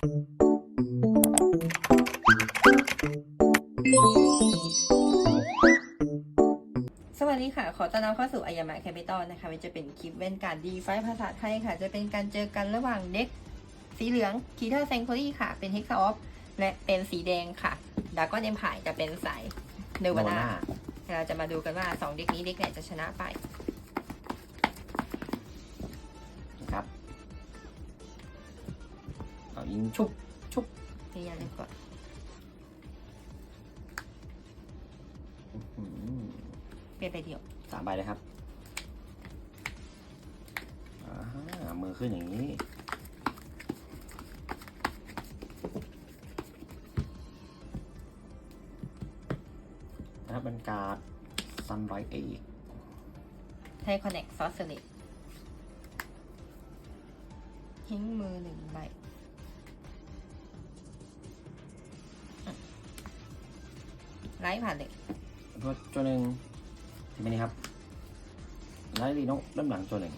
สวัสดีค่ะ ขอต้อนรับเข้าสู่อายามะแคปิตอลนะคะ มันจะเป็นคลิปเว้นการดีไฟภาษาไทยค่ะ จะเป็นการเจอกันระหว่างเด็กสีเหลืองคีเทอร์เซงโคลี่ค่ะ เป็นเฮกซาออฟและเป็นสีแดงค่ะดากอนเอ็มพายจะเป็นสายเนวาน่าเราจะมาดูกันว่า 2 เด็กนี้เด็กไหนจะชนะไป ยิงชุบชุบนี่ยังเล่นก่อนอืมเปลี่ยนไปเดียวสามใบเลยครับอ่ามือขึ้นอย่างนี้นะครับเป็นการ์ดซันไรเอกไทยคอนเน็กซอสเซเลตทิ้งมือหนึ่งใบ ไลฟ์ผ่านเลยตัวตัวหนึ่งที่ไม่นี่ครับ ไลท์ลีโนเริ่มหลังตัวหนึ่ง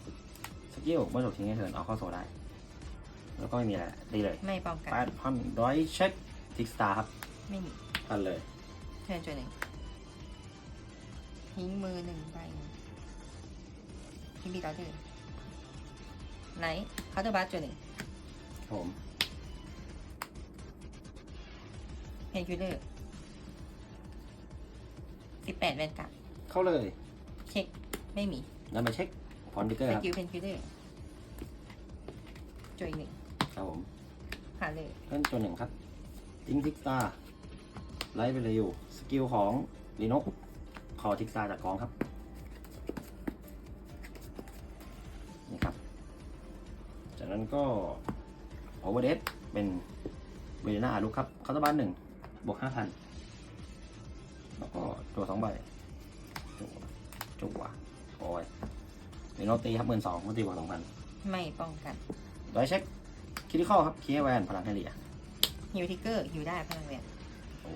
สกิลเมื่อจบทิ้งให้เทิร์นเอาเข้าโซได้ แล้วก็ไม่มีอะไรดีเลยไม่ป้องกันแปดพันร้อยเช็คทิกสตาร์ครับไม่มีพันเลยเชิญจุดหนึ่งทิ้งมือหนึ่งใบทิ้งบีต่อจุดไลท์เคาน์เตอร์บัสจุดหนึ่งผมเพนคิลเลอร์ สิบแปดแวนกัดเข้าเลย เช็ค ไม่มีแล้วมาเช็คพอนดิเกอสร์ครับกิลเพนคิลเลอร์จุดอีกหนึ่งครับผมผ่านเลยเล่นตัวหนึ่งครับทิ้งทิกสตาร์ไลท์ไปเลยอยู่ สกิลของลีโนขอทิกสตาร์จากกองครับ นี่ครับ จากนั้นก็โอเวอร์เดสเป็นเวเลน่าอารุครับคาร์ตบ้านหนึ่งบวกห้าพันแล้วก็ ตัวสองใบจั่วจั่วโอ้ยลีโนตีครับหมื่นสองตีบวกสองพันไม่ป้องกันร้อยเช็คคิดข้อครับคีย์แวนพลังให้เหลียฮิวทิกเกอร์ฮิวได้พลังแวนโอ้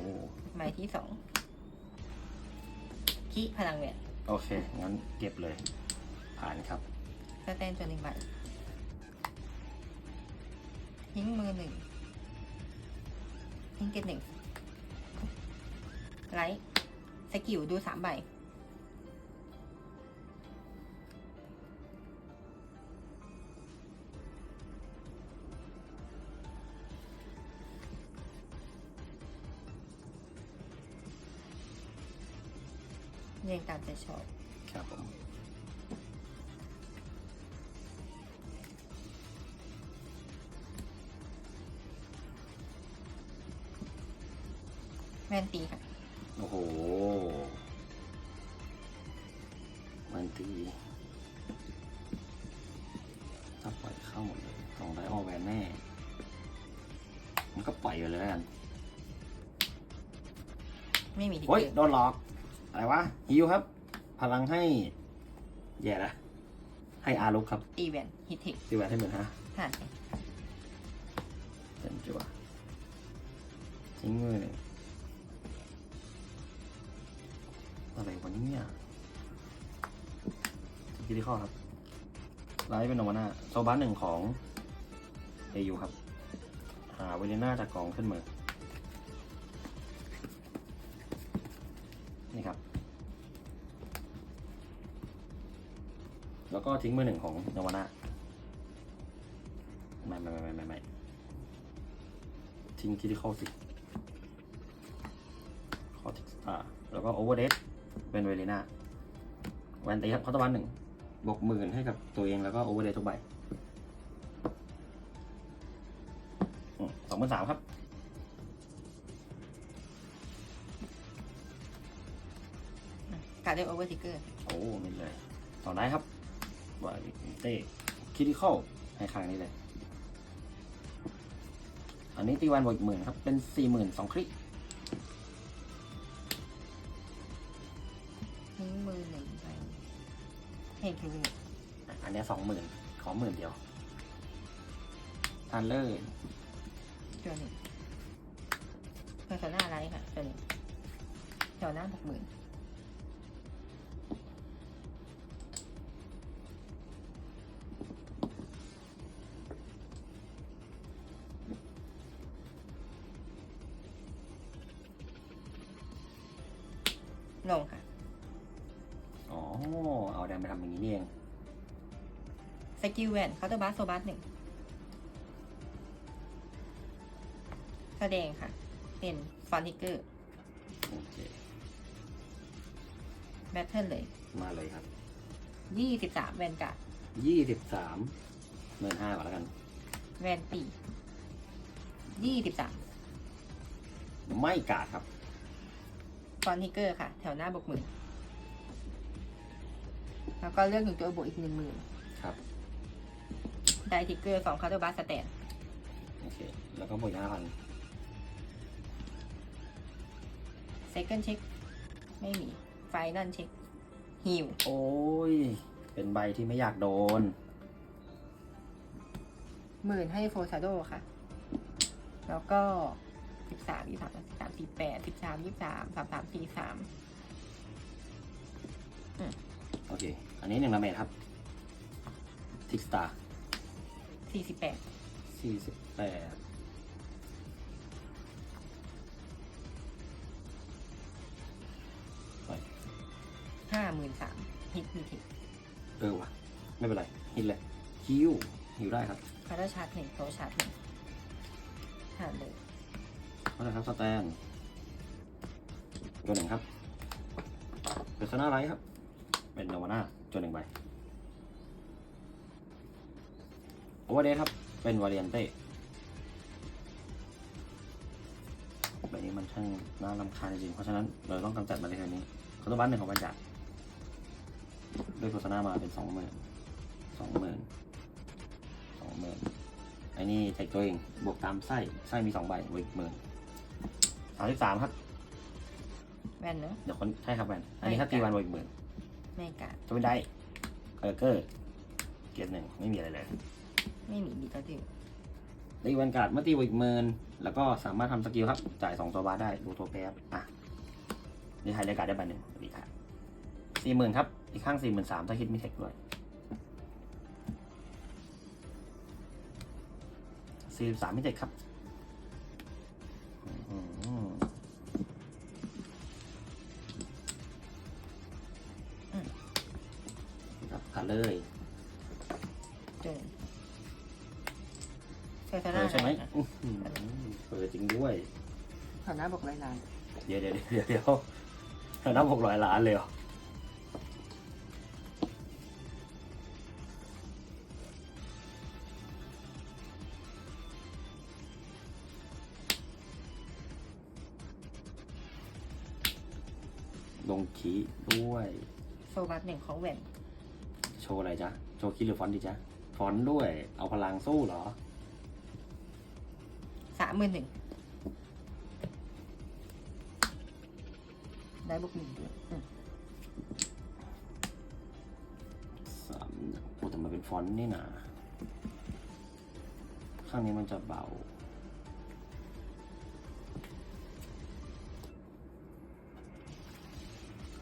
ใบที่สองคีพลังแวนโอเค งั้นเก็บเลย ผ่านครับสแตนจุดหนึ่งใบทิ้งมือหนึ่งทิ้งเกตหนึ่งไลท์ส กิลดูสามใบ เรียงตามใจชอบครับผมแวนตีค่ะ โอ้โห มันตีถ้าปล่อยเข้าหมดเลยสองไดออแวนแน่ มันก็ปล่อยไปเลยแล้วกัน ไม่มีทิกเฮ้ยเกอร์โดนหลอก อะไรวะ ฮิวครับ พลังให้ แย่ละ ให้อารุกครับตีแวนฮิตเทคตีแวนให้หมื่นห้าผ่านไปเป็นจัวทิ้งมือหนึ่ง คิดที่ข้อครับ ไลท์เป็นโนวาน่าโซบัสหนึ่งของเอยูครับ หาเวเลน่าจากกองขึ้นมือ นี่ครับ แล้วก็ทิ้งมือหนึ่งของโนวาน่าไม่ไม่ไม่ไม่ไม่ไม่ทิ้งคิดที่ข้าสิคอทิกอ่าแล้วก็โอเวอร์เดสเป็นเวเลน่าแวนตีครับเขาตะวันหนึ่ง บวกหมื่นให้กับตัวเองแล้วก็โอเวอร์เดสทุกใบสองพันสามครับ การได้โอเวอร์ทิกเกอร์โอ้ไม่เลย ต่อได้ครับวายเต้คิดที่เข้าให้ข้างนี้เลย อันนี้ตีวันบวกอีกหมื่นครับ เป็นสี่หมื่นสองคลิกทิ้งมือหนึ่งใบ เพนคิลเลอร์อันเนี้สองหมื่นขอหมื่นเดียวทันเลยตัวหนึ่งเพอร์โซน่าไลท์ค่ะตัวหนึ่งแถวหน้าหกหมื่น สกิลแวนเคาน์เตอร์บัสโซบัสหนึ่งแสดงค่ะ เป็นฟอนติเกอร์โอเคแบทเทิลเลย มาเลยครับ ยี่สิบสามแวนการ์ดยี่สิบสามหมื่นห้าก่อนแล้วกัน แวนปียี่สิบสามไม่กาดครับ ฟอนติเกอร์ค่ะ แถวหน้าบวกหมื่นแล้วก็เลือกหนึ่งตัวบวกอีกหนึ่งหมื่นครับ ได้ทิกเกอร์สองเคาน์เตอร์บัสสแตนโอเค แล้วก็บวกห้าพันเซคันด์เช็คไม่มีไฟนั่นเช็คฮิวโอ้ย เป็นใบที่ไม่อยากโดน หมื่นให้โฟซาโดค่ะ แล้วก็สิบสามยี่สามสิบสามสี่แปดสิบสามยี่สามสามสามสี่สามโอเค อันนี้หนึ่งดาเมจครับทิกสตาร์ สี่สิบแปดสี่สิบแปดไปห้าหมื่นสามฮิตมีทิกเออว่ะไม่เป็นไรฮิตเลยฮิวฮิวได้ครับคาร์ดชาร์จหนึ่งโตชาร์จหนึ่งหาเลยเข้าใจครับสแตนตัวหนึ่งครับเปอร์ซนาไรครับ เป็นโนวาน่าตัวหนึ่งใบ โอเวอร์เดครับ เป็นวาเรียนเต้ใบนี้มันช่างน่ารำคาญจริงๆเพราะฉะนั้นเราต้องกำจัดมาในเทอร์นี้เขาต้องบัตหนึ่งของบรรจักด้วยโฆษณามาเป็นสองหมื่นสองหมื่นสองหมื่นไอ้นี่แท็กตัวเอง บวกตามไส้ ไส้มีสองใบบวกอีกหมื่นสามสิบสามครับ แวนเนอะเดี๋ยวคนใช่ครับแวนอันนี้ถ้าตีวันบวกอีกหมื่นไม่การดจะไม่ได้เออร์เกอร์เกียร์หนึ่งไม่มีอะไรเลย ไม่มีดีตัวดิวตีวันการ์ดเมื่อตีบวกอีกหมื่นแล้วก็สามารถทำสกิลครับ จ่ายสองตัวบาสได้ดูตัวแพ้ครับอะนี่ไฮไลการ์ดได้ใบหนึ่งดีครับสี่หมื่นครับ อีกข้างสี่หมื่นสามถ้าฮิตมีเทคด้วยสี่สามมิเทคครับครับผ่านเลย เซอร์เปินาดใช่ไหมอื้อหือเปิดจริงด้วยแถวหน้าบวกร้อยล้านเดี๋ยวเดี๋ยวเดี๋ยวเดี๋ยวเธอนับหกร้อยล้านเลยเหรอลงขีด้วย โซบัสหนึ่งของแวนโชว์อะไรจ๊ะ โชว์คีหรือฟอนต์ดีจ๊ะ ฟอนต์ด้วย เอาพลังสู้เหรอสามหมื่นหนึ่งได้บวกหนึ่งด้วยสามโอ้แต่มันเป็นฟอนต์นี่นะข้างนี้มันจะเบา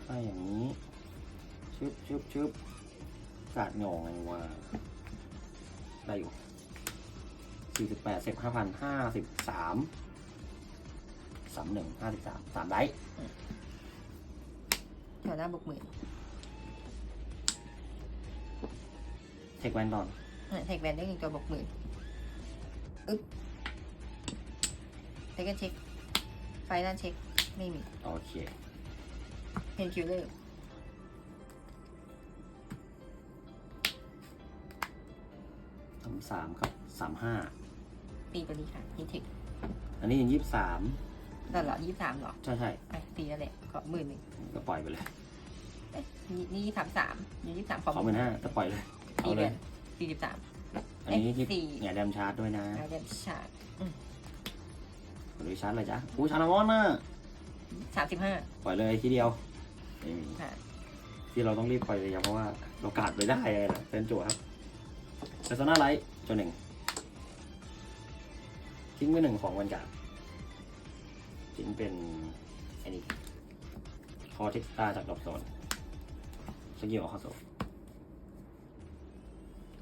ถ้าอย่างนี้ ชึบชึบชึบกาดหน่งไงว่าได้อยู่ สี่สิบแปดสิบห้าพันห้าสิบสามสามหนึ่งห้าสิบสามสามไดส์แถวหน้าบวกหมื่นเทคแวนดอนเทคแวนได้หนึ่งตัวบวกหมื่นอึ๊บเซคันเช็ค ไฟนั่นเช็ค ไม่มี โอเคเพนคิลเลอร์สามสามครับสามห้า ตีตัวนี้ค่ะนี่เทคอันนี้ยังยี่สิบสามนั่นเหรอยี่สามเหรอใช่ใช่อะตีนั่นแหละขอหมื่นหนึ่งก็ปล่อยไปเลยเอ๊ะนี่นี่สามสามยี่สิบสามขอขอหมื่นห้าก็ปล่อยเลยตีเอาแวเลยนสี่สิบสามอันนี้เอ๊ะที่สี่แง่แดมชาร์จด้วยนะอาเดมชาร์หรือชาร์จอะไรจ๊ะอู้ชาร์จนามอนน่ะสามสิบห้าปล่อยเลยทีเดียวไม่มีค่ะที่เราต้องรีบปล่อยเลยเพราะว่าเรากาดไปได้เลยนะเป็นจั่วครับเ e อร์โซนาไลท์ตัวหนึ่ง ทิ้งไว้หนึ่งของวันการ์ดทิ้งเป็นไอ้นี่คอเท็กซ์ตาจากดอกโซนสกิลออกเข้าโซน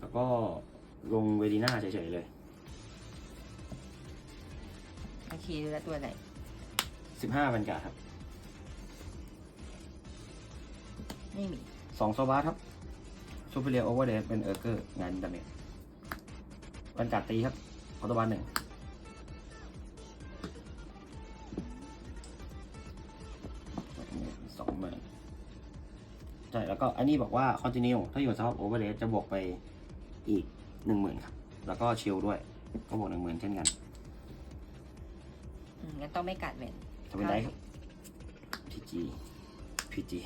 แล้วก็ลงเวดีน่าเฉยๆเลยโอเคแล้วตัวไหนสิบห้าวันการ์ดครับ ไม่มีสองโซบาร์ครับซูเปอร์เรียโอเวอร์เดเป็นเออร์เกอร์งานดาเมจเป็นการตีครับคอร์ตบาร์หนึ่งสอง ก็อันนี้บอกว่าคอนติเนียถ้าอยู่ในสภาพโอเวอร์เดจะบวกไปอีกหนึ่งหมื่นครับ แล้วก็ชิลด้วย ก็บวกหนึ่งหมื่นเช่นกันอืมงั้นต้องไม่กัดเวนทำเป็นได้ครับพีจีพีจี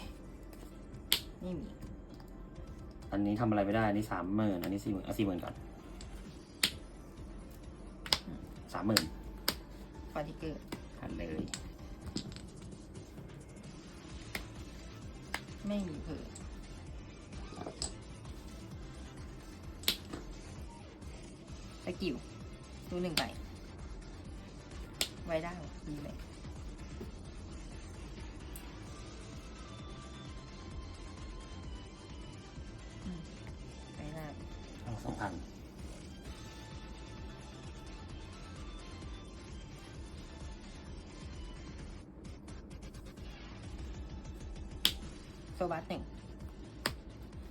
ไม่มี อันนี้ทำอะไรไม่ได้ อันนี้สามหมื่นอันนี้สี่หมื่นเอาสี่หมื่นก่อนสามหมื่นฟอร์ติเกอร์หันเลย ไม่มีเพิ่ม สกิลดูหนึ่งใบไว้ได้ดีไหมอืมไว้ได้เอาสองพันโซบัสหนึ่ง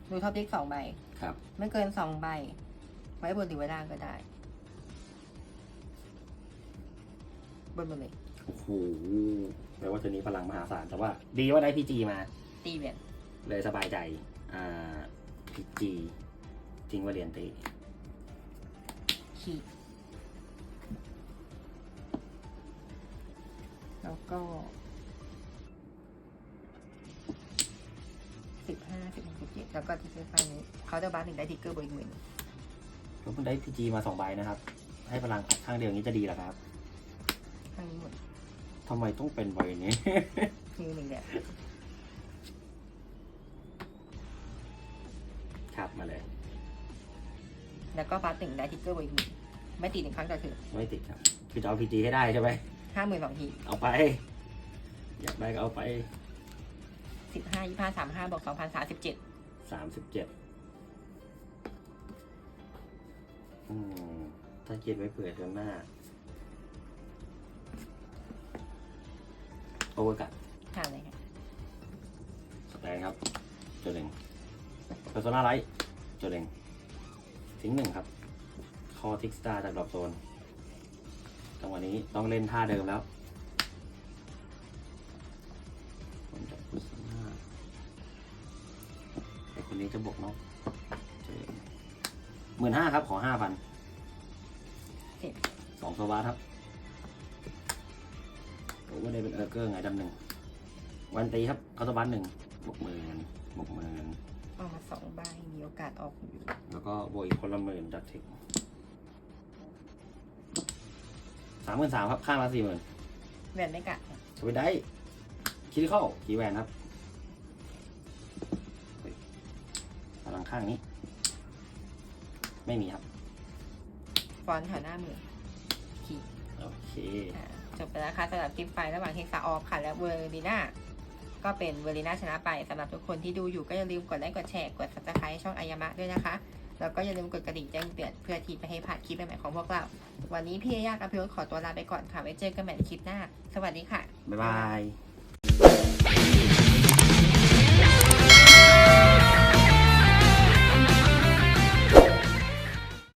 ดูท็อปเด็กสองใบ ครับ ไม่เกินสองใบไว้บนหรือไว้ล่างก็ได้ บนบนเลยโอ้โหแปลว่าตัวนี้พลังมหาศาลแต่ว่า ดีว่าได้พีจีมา ตีเวียนเลยสบายใจ อ่าพีจีทิ้งไว่าเรียนตีขีดแล้วก็สิบห้าสิบหกสิบเจ็ดแล้วก็ทิกเกอร์ข้างนี้เขาจะบัสหนึ่งได้ทิกเกอร์บริเวณ แล้วเพิ่งได้พีจีมาสองใบนะครับ ให้พลังอัดข้างเดียวอย่างนี้จะดีเหรอครับข้างนี้หมดทำไมต้องเป็นใบนี้ นิ้วหนึ่งแบบครับมาเลย แล้วก็บัสหนึ่งได้ทิกเกอร์บริเวณไม่ตีหนึ่งครั้งต่อเถือไม่ติดครับ คือจะเอาพีจีให้ได้ใช่ไหมห้าหมื่นสองทีเอาไป อยากได้ก็เอาไปสิบห้ายี่ห้าสามห้าบอกสองพันสามสิบเจ็ดสามสิบเจ็ด อืมถ้าเกียนไว้เผื่อเดือนหน้า โอเวอร์กัดผ่านเลยค่ะสแตนครับจุดหนึ่งเพอร์โซนาไลท์จุดหนึ่งทิ้งหนึ่งครับ คอทิกสตาร์จากดรอปโซนจังหวะนี้ต้องเล่นท่าเดิมแล้วคนจากพุสนาไอคนนี้จะบวกเนาะห มื่นห้าครับ ขอห้าพันเจ็ดสองโซบาร์ครับโอ้ว่าได้เป็นเออร์เกอร์ไงดำหนึ่งวันตีครับเขาตบันหนึ่งบวกหมื่นบวกหมื่นออกมาสองใบมีโอกาสออกอยู่แล้วก็บวกอีกคนละหมื่นจากเทคสามหมื่นสามครับ ข้างละสี่หมื่นแหวนไม่กัดค่ะสวิตได้คิดเข้าคีย์แวนครับเฮ้ยพลังข้างนี้ ไม่มีครับ ฟอนต์แถวหน้ามือขีดโอเค อ่าจบไปแล้วค่ะสำหรับคลิปไฟระหว่างเฮกซาออฟค่ะ และเวอร์ลีนาก็เป็นเวอร์ลีนาชนะไปสำหรับทุกคนที่ดูอยู่ก็อย่าลืมกดไลค์กดแชร์กด subscribe ช่องอายามะด้วยนะคะ แล้วก็อย่าลืมกดกระดิ่งแจ้งเตือนเพื่อที่ไม่ให้พลาดคลิปใหม่ๆของพวกเรา วันนี้พี่ยากกับพี่โอ๊ตขอตัวลาไปก่อนค่ะไว้เจอกันใหม่ในคลิปหน้า สวัสดีค่ะ บ๊ายบาย